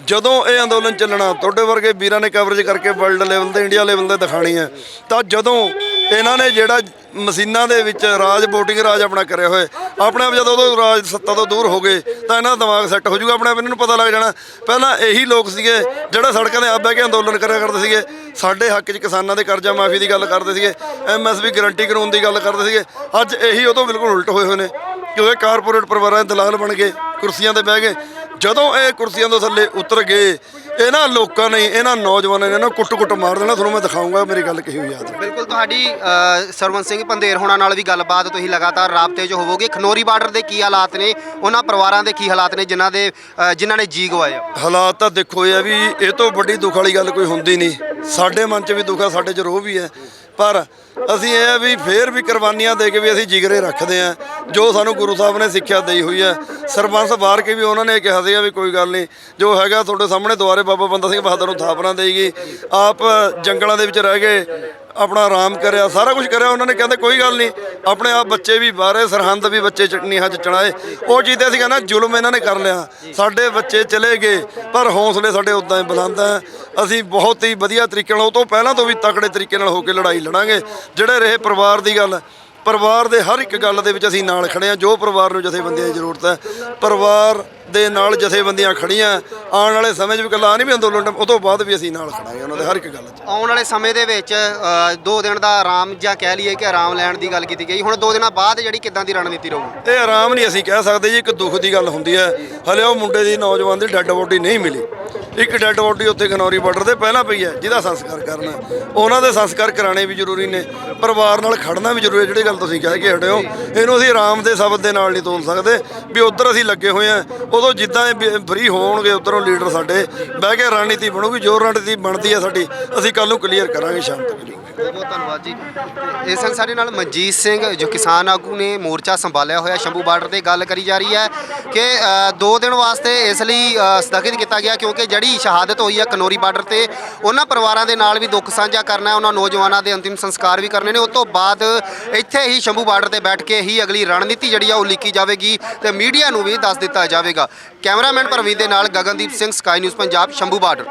Speaker 2: ਜਦੋਂ ਇਹ ਅੰਦੋਲਨ ਚੱਲਣਾ, ਤੁਹਾਡੇ ਵਰਗੇ ਵੀਰਾਂ ਨੇ ਕਵਰੇਜ ਕਰਕੇ ਵਰਲਡ ਲੈਵਲ ਤੇ ਇੰਡੀਆ ਲੈਵਲ ਤੇ ਦਿਖਾਣੀ ਹੈ, ਤਾਂ ਜਦੋਂ ਇਹਨਾਂ ਨੇ ਜਿਹੜਾ ਮਸ਼ੀਨਾਂ ਦੇ ਵਿੱਚ ਰਾਜ, VOTING ਰਾਜ ਆਪਣਾ ਕਰਿਆ ਹੋਏ ਆਪਣੇ ਆਪ ਜਦੋਂ ਉਹ ਰਾਜ ਸੱਤਾ ਤੋਂ ਦੂਰ ਹੋ ਗਏ, ਤਾਂ ਇਹਨਾਂ ਦਾ ਦਿਮਾਗ ਸੈੱਟ ਹੋ ਜਾਊਗਾ, ਆਪਣੇ ਆਪ ਇਹਨਾਂ ਨੂੰ ਪਤਾ ਲੱਗ ਜਾਣਾ। ਪਹਿਲਾਂ ਇਹੀ ਲੋਕ ਸੀਗੇ, ਜਿਹੜਾ ਸੜਕਾਂ ਦੇ ਆਪ ਬਹਿ ਕੇ ਅੰਦੋਲਨ ਕਰਿਆ ਕਰਦੇ ਸੀਗੇ, ਸਾਡੇ ਹੱਕ 'ਚ ਕਿਸਾਨਾਂ ਦੇ ਕਰਜ਼ਾ ਮਾਫੀ ਦੀ ਗੱਲ ਕਰਦੇ ਸੀਗੇ ਐਮਐਸਪੀ ਗਾਰੰਟੀ ਕਾਨੂੰਨ ਦੀ ਗੱਲ ਕਰਦੇ ਸੀਗੇ, ਅੱਜ ਇਹੀ ਉਹ ਤੋਂ ਬਿਲਕੁਲ ਉਲਟ ਹੋਏ ਹੋਏ ਨੇ ਕਿਉਂਕਿ ਕਾਰਪੋਰੇਟ ਪਰਿਵਾਰਾਂ ਦੇ ਦਲਾਲ ਬਣ ਗਏ, ਕੁਰਸੀਆਂ ਤੇ ਬਹਿ ਗਏ ਜਦੋਂ ਇਹ ਕੁਰਸੀਆਂ ਤੋਂ ਥੱਲੇ ਉਤਰ ਗਏ ਇਹਨਾਂ ਲੋਕਾਂ ਨੇ ਇਹਨਾਂ ਨੌਜਵਾਨਾਂ ਨੇ ਇਹਨਾਂ ਕੁੱਟ-ਕੁੱਟ ਮਾਰ ਦੇਣਾ ਤੁਹਾਨੂੰ ਮੈਂ ਦਿਖਾਉਂਗਾ ਮੇਰੀ ਗੱਲ ਕਹੀ ਹੋਈ ਯਾਦ ਰੱਖੋ।
Speaker 1: ਬਿਲਕੁਲ ਤੁਹਾਡੀ ਅ, ਸਰਵਨ ਸਿੰਘ ਪੰਧੇਰ ਹੋਣਾ ਨਾਲ ਵੀ ਗੱਲਬਾਤ ਤੁਸੀਂ ਲਗਾਤਾਰ ਰਾਬਤੇ 'ਚ ਹੋਵੋਗੇ। ਖਨੌਰੀ ਬਾਰਡਰ ਦੇ ਕੀ ਹਾਲਾਤ ਨੇ? ਉਹਨਾਂ ਪਰਿਵਾਰਾਂ ਦੇ ਕੀ ਹਾਲਾਤ ਨੇ ਜਿਨ੍ਹਾਂ ਦੇ ਜਿਨ੍ਹਾਂ ਨੇ ਜੀ ਗਵਾਏ?
Speaker 2: ਹਾਲਾਤ ਤਾਂ ਦੇਖੋ ਇਹ ਆ ਵੀ ਇਹ ਤੋਂ ਵੱਡੀ ਦੁੱਖ ਵਾਲੀ ਗੱਲ ਕੋਈ ਹੁੰਦੀ ਨਹੀਂ। ਸਾਡੇ ਮਨ 'ਚ ਵੀ ਦੁੱਖ ਆ ਸਾਡੇ 'ਚ ਰੋਹ ਵੀ ਹੈ। ਪਰ ਅਸੀਂ ਇਹ ਆ ਵੀ ਫੇਰ ਵੀ ਕੁਰਬਾਨੀਆਂ ਦੇ ਕੇ ਵੀ ਅਸੀਂ ਜਿਗਰੇ ਰੱਖਦੇ ਆ। ਜੋ ਸਾਨੂੰ ਗੁਰੂ ਸਾਹਿਬ ਨੇ ਸਿੱਖਿਆ ਦੇਈ ਹੋਈ ਹੈ ਸਰਬੰਸ ਬਾਹਰ ਕੇ ਵੀ ਉਹਨਾਂ ਨੇ ਕਿਹਾ ਸੀਗਾ ਵੀ ਕੋਈ ਗੱਲ ਨਹੀਂ, ਜੋ ਹੈਗਾ ਤੁਹਾਡੇ ਸਾਹਮਣੇ ਦੁਆਰੇ ਬਾਬਾ ਬੰਦਾ ਸਿੰਘ ਬਹਾਦਰ ਨੂੰ ਥਾਪਨਾ ਦੇਈਗੀ। ਆਪ ਜੰਗਲਾਂ ਦੇ ਵਿੱਚ ਰਹਿ ਗਏ ਆਪਣਾ ਆਰਾਮ ਕਰਿਆ, ਸਾਰਾ ਕੁਝ ਕਰਿਆ, ਉਹਨਾਂ ਨੇ ਕਹਿੰਦੇ ਕੋਈ ਗੱਲ ਨਹੀਂ, ਆਪਣੇ ਆਪ ਬੱਚੇ ਵੀ ਬਾਹਰੇ, ਸਰਹੰਦ ਵੀ ਬੱਚੇ ਚਟਨੀਆਂ 'ਚ ਚੜਾਏ ਉਹ ਚੀਜ਼ ਤੇ ਅਸੀਂ ਕਹਿੰਦਾ ਜ਼ੁਲਮ ਇਹਨਾਂ ਨੇ ਕਰ ਲਿਆ। ਸਾਡੇ ਬੱਚੇ ਚਲੇ ਗਏ, ਪਰ ਹੌਸਲੇ ਸਾਡੇ ਉਦਾਂ ਹੀ ਬੁਲੰਦ ਹੈ ਅਸੀਂ ਬਹੁਤ ਹੀ ਵਧੀਆ ਤਰੀਕੇ ਨਾਲ, ਉਹ ਤੋਂ ਪਹਿਲਾਂ ਤੋਂ ਵੀ ਤਕੜੇ ਤਰੀਕੇ ਨਾਲ ਹੋ ਕੇ ਲੜਾਈ ਲੜਾਂਗੇ। ਜਿਹੜੇ ਰਹੇ ਪਰਿਵਾਰ ਦੀ ਗੱਲ, ਪਰਿਵਾਰ ਦੇ ਹਰ ਇੱਕ ਗੱਲ ਦੇ ਵਿੱਚ ਅਸੀਂ ਨਾਲ ਖੜੇ ਹਾਂ। ਜੋ ਪਰਿਵਾਰ ਨੂੰ ਜਥੇਬੰਦੀਆਂ ਦੀ ਜ਼ਰੂਰਤ ਹੈ, ਪਰਿਵਾਰ ਦੇ ਨਾਲ ਜਥੇਬੰਦੀਆਂ ਖੜੀਆਂ ਆਉਣ ਵਾਲੇ ਸਮੇਂ 'ਚ ਵੀ ਗੱਲਾਂ ਨਹੀਂ ਵੀ ਅੰਦੋਲਨ ਉਹ ਤੋਂ ਬਾਅਦ ਵੀ ਅਸੀਂ ਨਾਲ ਖੜਾਂਗੇ ਉਹਨਾਂ ਦੇ ਹਰ ਇੱਕ ਗੱਲ 'ਚ।
Speaker 1: ਆਉਣ ਵਾਲੇ ਸਮੇਂ ਦੇ ਵਿੱਚ 2 ਦਿਨ ਦਾ ਆਰਾਮ ਜਾਂ ਕਹਿ ਲਈਏ ਕਿ ਆਰਾਮ ਲੈਣ ਦੀ ਗੱਲ ਕੀਤੀ ਗਈ। ਹੁਣ 2 ਦਿਨਾਂ ਬਾਅਦ ਜਿਹੜੀ ਕਿੱਦਾਂ ਦੀ ਰਣਨੀਤੀ ਰਹੂਗੀ
Speaker 2: ਇਹ ਆਰਾਮ ਨਹੀਂ ਅਸੀਂ ਕਹਿ ਸਕਦੇ ਜੀ ਇੱਕ ਦੁੱਖ ਦੀ ਗੱਲ ਹੁੰਦੀ ਹੈ। ਹਲੇ ਉਹ ਮੁੰਡੇ ਦੀ ਨੌਜਵਾਨ ਦੀ ਡੈੱਡ ਬੋਡੀ ਨਹੀਂ ਮਿਲੀ। ਇੱਕ ਡੈੱਡ ਬੋਡੀ ਉੱਥੇ ਖਨੌਰੀ ਬਾਰਡਰ ਤੇ ਪਹਿਲਾਂ ਪਈ ਹੈ ਜਿਹਦਾ ਸੰਸਕਾਰ ਕਰਨਾ। ਉਹਨਾਂ ਦੇ ਸੰਸਕਾਰ ਕਰਾਣੇ ਵੀ ਜ਼ਰੂਰੀ ਨੇ। ਪਰਿਵਾਰ ਨਾਲ ਖੜਨਾ ਵੀ ਜ਼ਰੂਰੀ ਹੈ ਜਿਹੜੀ ਗੱਲ ਤੁਸੀਂ ਕਹਿ ਕੇ ਹਟੇ ਹੋ। ਇਹਨੂੰ ਅਸੀਂ ਆਰਾਮ ਦੇ ਸ਼ਬਦ ਦੇ ਨਾਲ ਨਹੀਂ ਤੋਲ ਸਕਦੇ। ਵੀ ਉਧਰ ਅਸੀਂ ਲੱਗੇ ਹੋਏ ਆ ਉਦੋਂ ਜਿੱਦਾਂ ਇਹ ਫਰੀ ਹੋਣਗੇ, ਉਧਰੋਂ ਲੀਡਰ ਸਾਡੇ, ਬਹਿ ਕੇ ਰਣਨੀਤੀ ਬਣੂਗੀ, ਜੋ ਰਣਨੀਤੀ ਬਣਦੀ ਹੈ ਸਾਡੀ, ਅਸੀਂ ਕੱਲ ਨੂੰ ਕਲੀਅਰ ਕਰਾਂਗੇ ਸ਼ਾਮ ਤੱਕ ਜੀ।
Speaker 1: ਬਹੁਤ ਬਹੁਤ ਧੰਨਵਾਦ ਜੀ। ਇਸ ਸੰਗ ਸਾਡੇ ਨਾਲ ਮਨਜੀਤ ਸਿੰਘ, ਜੋ ਕਿਸਾਨ ਆਗੂ ਨੇ ਮੋਰਚਾ ਸੰਭਾਲਿਆ ਹੋਇਆ ਸ਼ੰਭੂ ਬਾਰਡਰ ਤੇ ਗੱਲ ਕਰੀ ਜਾ ਰਹੀ ਹੈ ਕਿ 2 ਦਿਨ ਵਾਸਤੇ ਇਸ ਲਈ ਸਥਗਿਤ ਕੀਤਾ ਗਿਆ ਕਿਉਂਕਿ ਜਿਹੜੀ ਸ਼ਹਾਦਤ ਹੋਈ ਹੈ ਕਨੋਰੀ ਬਾਰਡਰ ਤੇ, ਉਹਨਾਂ ਪਰਿਵਾਰਾਂ ਦੇ ਨਾਲ ਵੀ ਦੁੱਖ ਸਾਂਝਾ ਕਰਨਾ ਹੈ, ਉਹਨਾਂ ਨੌਜਵਾਨਾਂ ਦੇ ਅੰਤਿਮ ਸੰਸਕਾਰ ਵੀ ਕਰਨੇ ਨੇ। ਉਸ ਤੋਂ ਬਾਅਦ ਇੱਥੇ ਹੀ ਸ਼ੰਭੂ ਬਾਰਡਰ ਤੇ ਬੈਠ ਕੇ ਹੀ ਅਗਲੀ ਰਣਨੀਤੀ ਜਿਹੜੀ ਆ ਉਹ ਲਿਖੀ ਜਾਵੇਗੀ ਤੇ ਮੀਡੀਆ ਨੂੰ ਵੀ ਦੱਸ ਦਿੱਤਾ ਜਾਵੇਗਾ। ਕੈਮਰਾਮੈਨ ਪਰਵੀਨ ਦੇ ਨਾਲ Gagandeep Singh, sky news Punjab, Shambhu border.